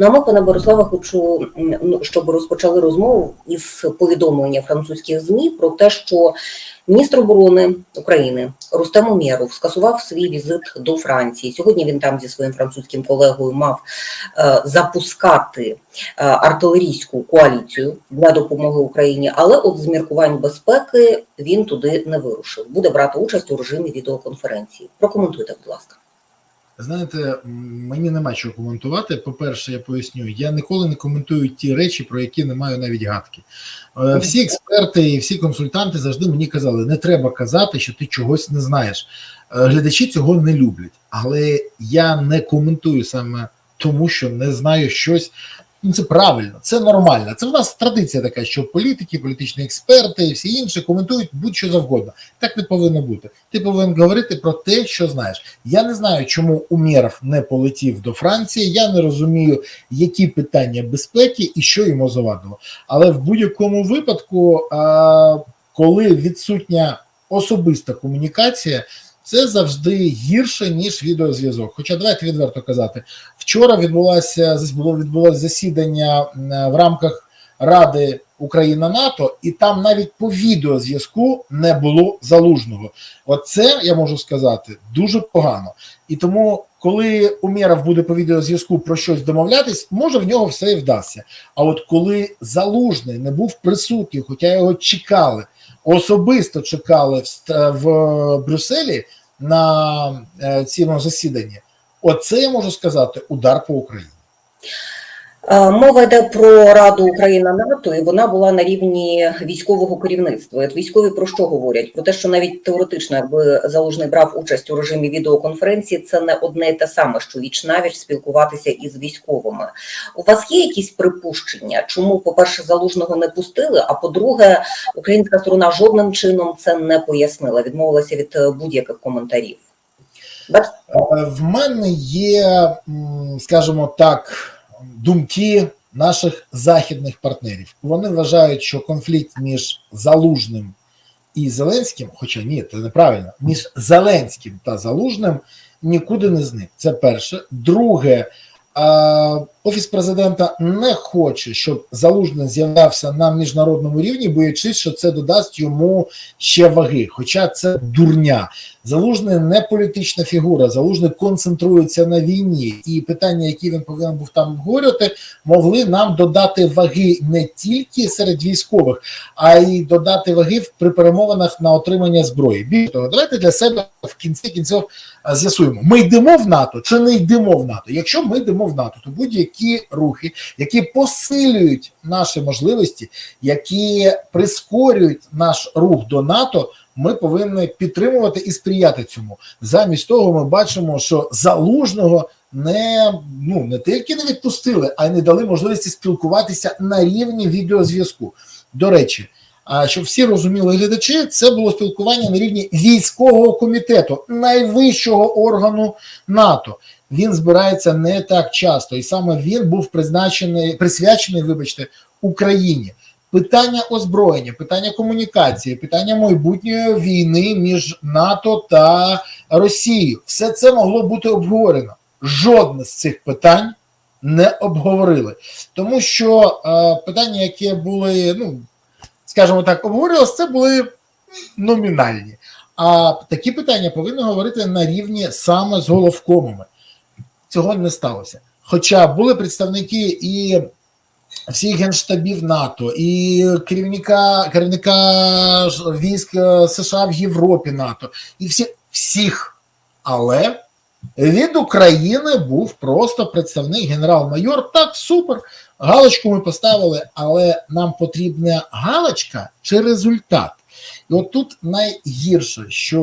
А ми, пане Бориславе, хочу, ну, щоб розпочали розмову із повідомлення французьких ЗМІ про те, що міністр оборони України Рустем Умєров скасував свій візит до Франції. Сьогодні він там зі своїм французьким колегою мав е, запускати е, артилерійську коаліцію для допомоги Україні, але от з міркувань безпеки він туди не вирушив. Буде брати участь у режимі відеоконференції. Прокоментуйте, будь ласка. Знаєте, мені нема чого коментувати. По-перше, я поясню, я ніколи не коментую ті речі, про які не маю навіть гадки. Е, Всі експерти і всі консультанти завжди мені казали: не треба казати, що ти чогось не знаєш. Е, Глядачі цього не люблять, але я не коментую саме тому, що не знаю щось. Ну, це правильно, це нормально. Це в нас традиція така, що політики, політичні експерти і всі інші коментують будь-що завгодно. Так не повинно бути. Ти повинен говорити про те, що знаєш. Я не знаю, чому Умєров не полетів до Франції. Я не розумію, які питання безпеки і що йому завадило. Але в будь-якому випадку, коли відсутня особиста комунікація. Це завжди гірше ніж відеозв'язок. Хоча давайте відверто казати, вчора відбулося було відбулося засідання в рамках Ради Україна НАТО, і там навіть по відеозв'язку не було залужного. Оце я можу сказати дуже погано. І тому, коли Умєров буде по відеозв'язку про щось домовлятись, може в нього все і вдасться. А от коли залужний не був присутній, хоча його чекали, особисто чекали в, в Брюсселі на е, цьому засіданні, оце я можу сказати удар по Україні. Е, Мова йде про Раду Україна НАТО, і вона була на рівні військового керівництва. От військові про що говорять? Про те, що навіть теоретично, якби залужний брав участь у режимі відеоконференції, це не одне і те саме, що віч навіч спілкуватися із військовими. У вас є якісь припущення, чому, по-перше, залужного не пустили? А по-друге, українська сторона жодним чином це не пояснила, відмовилася від е, будь-яких коментарів. Е, В мене є, скажімо так, думки наших західних партнерів. Вони вважають, що конфлікт між Залужним і Зеленським, хоча ні, це неправильно, між Зеленським та Залужним нікуди не зник. Це перше. Друге, офіс президента не хоче, щоб Залужний з'являвся на міжнародному рівні, боячись, що це додасть йому ще ваги. Хоча це дурня. Залужний не політична фігура, залужний концентрується на війні, і питання, які він повинен був там обговорювати, могли нам додати ваги не тільки серед військових, а й додати ваги при перемовинах на отримання зброї. Більше того, давайте для себе в кінці кінців з'ясуємо: ми йдемо в НАТО чи не йдемо в НАТО. Якщо ми йдемо в НАТО, то будь-які рухи, які посилюють наші можливості, які прискорюють наш рух до НАТО ми повинні підтримувати і сприяти цьому. Замість того, ми бачимо, що залужного не ну не тільки не відпустили, а й не дали можливості спілкуватися на рівні відеозв'язку. До речі, а щоб всі розуміли глядачі, це було спілкування на рівні військового комітету, найвищого органу НАТО. Він збирається не так часто, і саме він був призначений, присвячений, вибачте, Україні питання озброєння, питання комунікації, питання майбутньої війни між НАТО та Росією. Все це могло бути обговорено. Жодне з цих питань не обговорили, тому що е, питання, які були, ну скажімо так, обговорювалися, це були номінальні. А такі питання повинні говорити на рівні саме з головкомами. Цього не сталося. Хоча були представники і всіх генштабів НАТО, і керівника керівника військ е, США в Європі НАТО, і всі, всіх. Але від України був просто представник генерал-майор. Так, супер. Галочку ми поставили, але нам потрібна галочка чи результат. От тут найгірше, що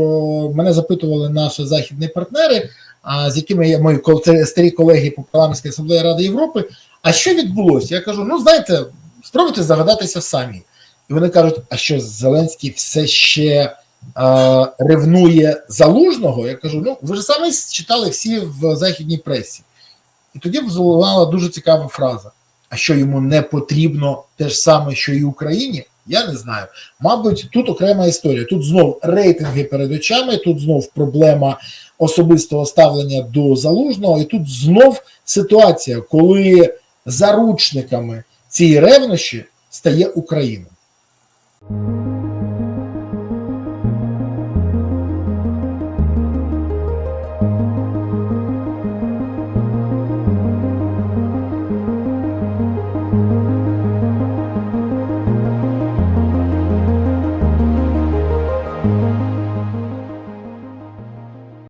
мене запитували наші західні партнери, а, з якими я мої старі колеги по парламентській асамблеї Ради Європи. А що відбулося? Я кажу: ну знаєте, спробуйте загадатися самі. І вони кажуть: а що Зеленський все ще е, ревнує залужного? Я кажу: ну ви ж самі читали всі в західній пресі. І тоді залунала дуже цікава фраза: а що йому не потрібно те ж саме, що і Україні? Я не знаю. Мабуть, тут окрема історія. Тут знов рейтинги перед очами, тут знов проблема особистого ставлення до залужного, і тут знов ситуація, коли заручниками цієї ревнощі стає Україна.